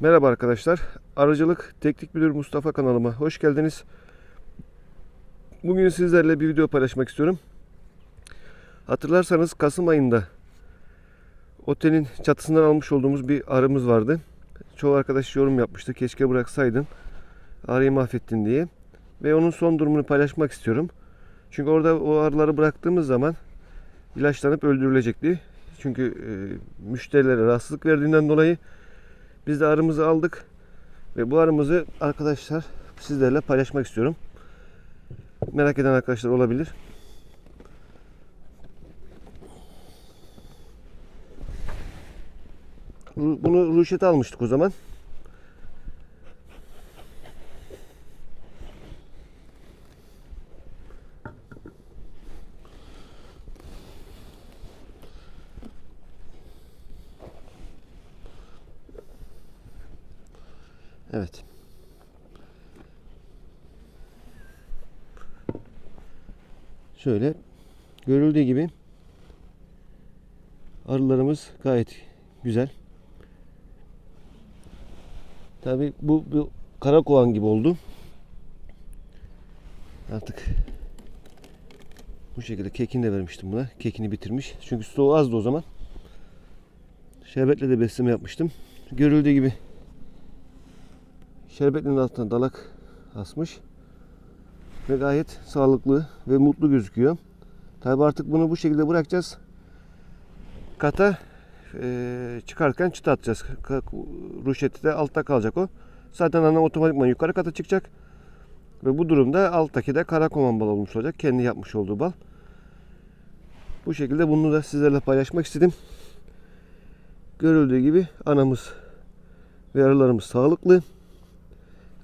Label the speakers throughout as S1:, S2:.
S1: Merhaba arkadaşlar. Arıcılık Teknik Müdür Mustafa kanalıma hoş geldiniz. Bugün sizlerle bir video paylaşmak istiyorum. Hatırlarsanız Kasım ayında otelin çatısından almış olduğumuz bir arımız vardı. Çoğu arkadaş yorum yapmıştı. Keşke bıraksaydın. Arıyı mahvettin diye. Ve onun son durumunu paylaşmak istiyorum. Çünkü orada o arıları bıraktığımız zaman ilaçlanıp öldürülecekti. Çünkü e, müşterilere rahatsızlık verdiğinden dolayı biz de arımızı aldık. Ve bu arımızı arkadaşlar sizlerle paylaşmak istiyorum. Merak eden arkadaşlar olabilir. Bunu ruşete almıştık o zaman. Evet. Şöyle görüldüğü gibi arılarımız gayet güzel. Tabi bu, bu kara kovan gibi oldu. Artık bu şekilde kekini de vermiştim buna. Kekini bitirmiş. Çünkü stoğu azdı o zaman. Şerbetle de besleme yapmıştım. Görüldüğü gibi şerbetlinin altına dalak asmış. Ve gayet sağlıklı ve mutlu gözüküyor. Tabi artık bunu bu şekilde bırakacağız. Kata eee, çıkarken çıta atacağız. Ruşeti de altta kalacak o. Zaten ana otomatikman yukarı kata çıkacak. Ve bu durumda alttaki de kara koman bal olmuş olacak. Kendi yapmış olduğu bal. Bu şekilde bunu da sizlerle paylaşmak istedim. Görüldüğü gibi anamız ve arılarımız sağlıklı.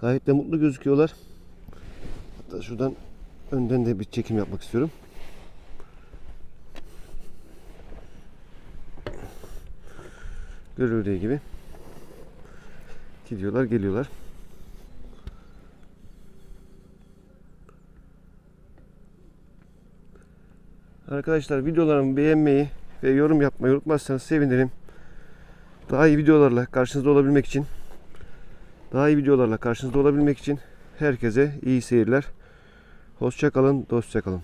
S1: Gayet de mutlu gözüküyorlar. Hatta şuradan önden de bir çekim yapmak istiyorum. Görüldüğü gibi gidiyorlar, geliyorlar. Arkadaşlar videolarımı beğenmeyi ve yorum yapmayı unutmazsanız sevinirim. Daha iyi videolarla karşınızda olabilmek için daha iyi videolarla karşınızda olabilmek için herkese iyi seyirler. Hoşça kalın, dostça kalın.